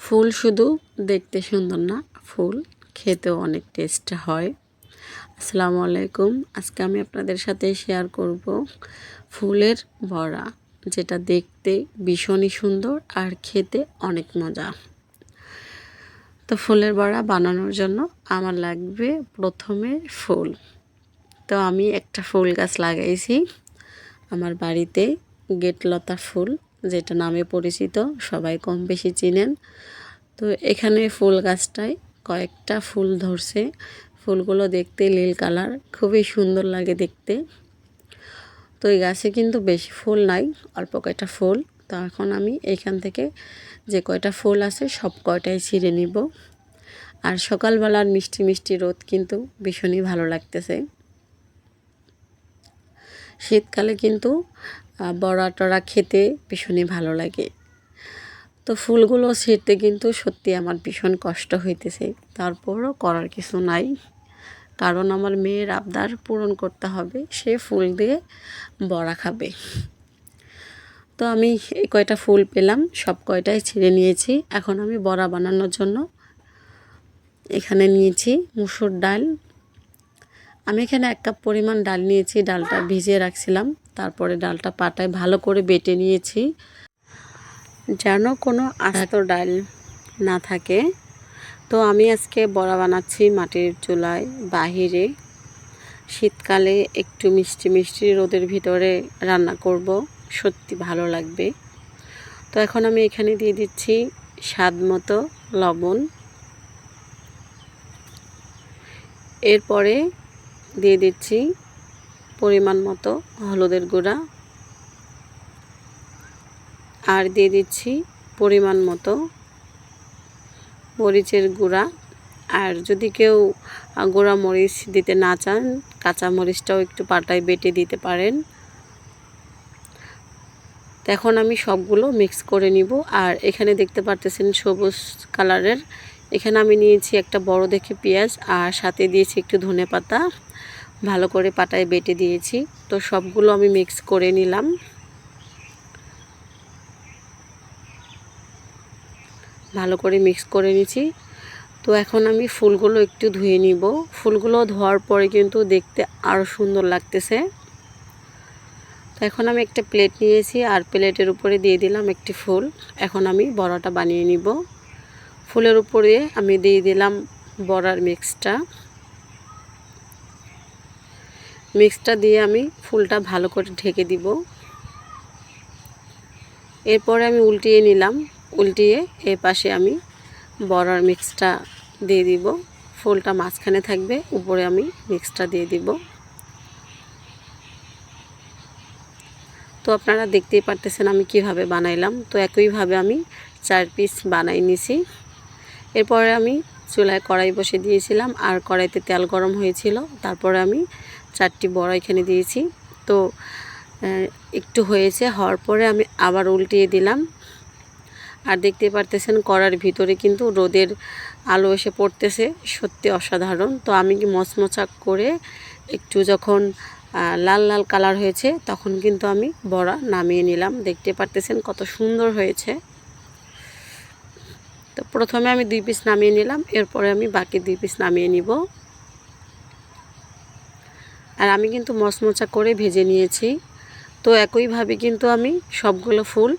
ফুল শুধু দেখতে সুন্দর না, ফুল খেতেও অনেক টেস্ট হয়। আসসালামু আলাইকুম। আজকে আমি আপনাদের সাথে শেয়ার করব ফুলের বড়া, যেটা দেখতে ভীষণই সুন্দর আর খেতে অনেক মজা। তো ফুলের বড়া বানানোর জন্য আমার লাগবে প্রথমে ফুল। তো আমি একটা ফুল গাছ লাগাইছি, আমার বাড়িতে গেটলতা ফুল। যেটা নামে পরিচিত, সবাই কম বেশি চিনেন। তো এখানে ফুল গাছটায় কয়েকটা ফুল ধরছে। ফুলগুলো দেখতে নীল কালার, খুবই সুন্দর লাগে দেখতে। তো এই গাছে কিন্তু বেশি ফুল নাই, অল্প কয়টা ফুল। তো এখন আমি এখান থেকে যে কয়টা ফুল আছে, সব কয়টাই ছিঁড়ে নিব। আর সকালবেলার মিষ্টি মিষ্টি রোদ কিন্তু ভীষণই ভালো লাগতেছে। শীতকালে কিন্তু বড়া টড়া খেতে ভীষণই ভালো লাগে। তো ফুলগুলো ছিঁড়তে কিন্তু সত্যি আমার ভীষণ কষ্ট হইতেছে। তারপরও করার কিছু নাই। কারণ আমার মেয়ের আবদার পূরণ করতে হবে। সে ফুল দিয়ে বড়া খাবে। তো আমি এই কয়টা ফুল পেলাম, সব কয়টাই ছিঁড়ে নিয়েছি। এখন আমি বড়া বানানোর জন্য এখানে নিয়েছি মুসুর ডাল। আমি এখানে এক কাপ পরিমাণ ডাল নিয়েছি। ডালটা ভিজিয়ে রাখছিলাম। তারপরে ডালটা পাটায় ভালো করে বেটে নিয়েছি। যেন কোনো আস্ত ডাল না থাকে। তো আমি আজকে বড়া বানাচ্ছি মাটির চুলায় বাহিরে। শীতকালে একটু মিষ্টি মিষ্টি রোদের ভিতরে রান্না করব সত্যি ভালো লাগবে। তো এখন আমি এখানে দিয়ে দিচ্ছি স্বাদ মতো লবণ। এরপরে দিয়ে দিচ্ছি পরিমাণ মতো হলুদের গুঁড়া। আর দিয়ে দিচ্ছি পরিমাণ মতো মরিচের গুঁড়া। আর যদি কেউ গুঁড়া মরিচ দিতে না চান, কাঁচা মরিচটাও একটু পাটায় বেটে দিতে পারেন। এখন আমি সবগুলো মিক্স করে নিব। আর এখানে দেখতে পারতেছেন সবুজ কালারের। এখানে আমি নিয়েছি একটা বড় দেখে পেঁয়াজ, আর সাথে দিয়েছি একটু ধনে পাতা ভালো করে পাটায় বেটে দিয়েছি। তো সবগুলো আমি মিক্স করে নিলাম। ভালো করে মিক্স করে নিছি তো এখন আমি ফুলগুলো একটু ধুয়ে নিব। ফুলগুলো ধোয়ার পরে কিন্তু দেখতে আরও সুন্দর লাগতেছে। তো এখন আমি একটা প্লেট নিয়েছি আর প্লেটের উপরে দিয়ে দিলাম একটি ফুল। এখন আমি বড়াটা বানিয়ে নিব। ফুলের উপরে আমি দিয়ে দিলাম বড়ার মিক্সটা মিক্সটা দিয়ে আমি ফুলটা ভালো করে ঢেকে দিব। এরপরে আমি উল্টিয়ে নিলাম, উল্টিয়ে এ পাশে আমি বড়ার মিক্সটা দিয়ে দিব। ফুলটা মাঝখানে থাকবে, উপরে আমি মিক্সটা দিয়ে দিব। তো আপনারা দেখতেই পারতেছেন আমি কীভাবে বানাইলাম। তো একইভাবে আমি চার পিস বানাই নিছি। এরপরে আমি চুলায় কড়াই বসে দিয়েছিলাম, আর কড়াইতে তেল গরম হয়েছিল। তারপরে আমি চারটি বড়া এখানে দিয়েছি। তো একটু হয়েছে, হওয়ার পরে আমি আবার উল্টিয়ে দিলাম। আর দেখতে পারতেছেন কড়ার ভিতরে কিন্তু রোদের আলো এসে পড়তেছে, সত্যি অসাধারণ। তো আমি কি মচমচা করে একটু যখন লাল লাল কালার হয়েছে, তখন কিন্তু আমি বড়া নামিয়ে নিলাম। দেখতে পারতেছেন কত সুন্দর হয়েছে। তো প্রথমে আমি দুই পিস নামিয়ে নিলাম, এরপরে আমি বাকি দুই পিস নামিয়ে নিব। আর আমি কিন্তু মচমচা করে ভেজে নিয়েছি। তো একইভাবে কিন্তু আমি সবগুলো ফুল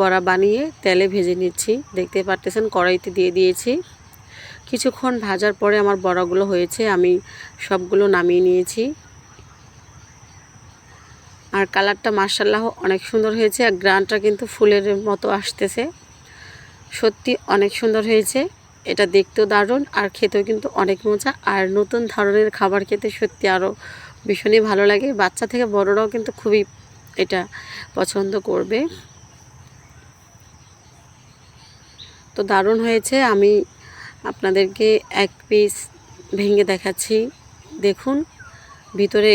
বড়া বানিয়ে তেলে ভেজে নিচ্ছি। দেখতে পারতেছেন, কড়াইতে দিয়ে দিয়েছি। কিছুক্ষণ ভাজার পরে আমার বড়াগুলো হয়েছে, আমি সবগুলো নামিয়ে নিয়েছি। আর কালারটা মার্শাল্লাহ অনেক সুন্দর হয়েছে, আর গ্রানটা কিন্তু ফুলের মতো আসতেছে। সত্যি অনেক সুন্দর হয়েছে, এটা দেখতেও দারুণ, আর খেতেও কিন্তু অনেক মজা, আর নতুন ধরনের খাবার খেতে সত্যি আরও ভীষণই ভালো লাগে। বাচ্চা থেকে বড়রাও কিন্তু খুবই এটা পছন্দ করবে। তো দারুণ হয়েছে। আমি আপনাদেরকে এক পিস ভেঙে দেখাচ্ছি। দেখুন, ভিতরে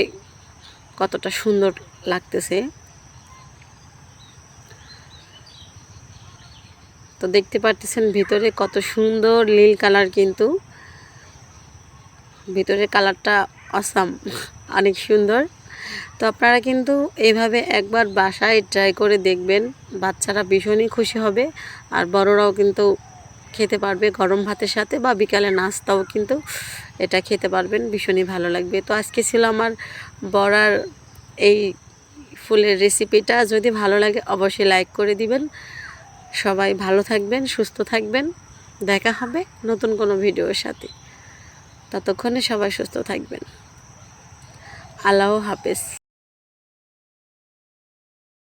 কতটা সুন্দর লাগতেছে। তো দেখতে পারতেছেন ভিতরে কত সুন্দর নীল কালার কিন্তু। ভিতরের কালারটা অসাম অনেক সুন্দর। তো আপনারা কিন্তু এভাবে একবার বাসায় ট্রাই করে দেখবেন, বাচ্চারা ভীষণই খুশি হবে আর বড়রাও কিন্তু খেতে পারবে গরম ভাতের সাথে বা বিকালে নাস্তাও কিন্তু এটা খেতে পারবেন, ভীষণই ভালো লাগবে। তো আজকে ছিল আমার বড়ার এই ফুলের রেসিপিটা যদি ভালো লাগে অবশ্যই লাইক করে দিবেন। সবাই ভালো থাকবেন, সুস্থ থাকবেন। দেখা হবে নতুন কোনো ভিডিওর সাথে। ততক্ষণে সবাই সুস্থ থাকবেন। আল্লাহ হাফেজ।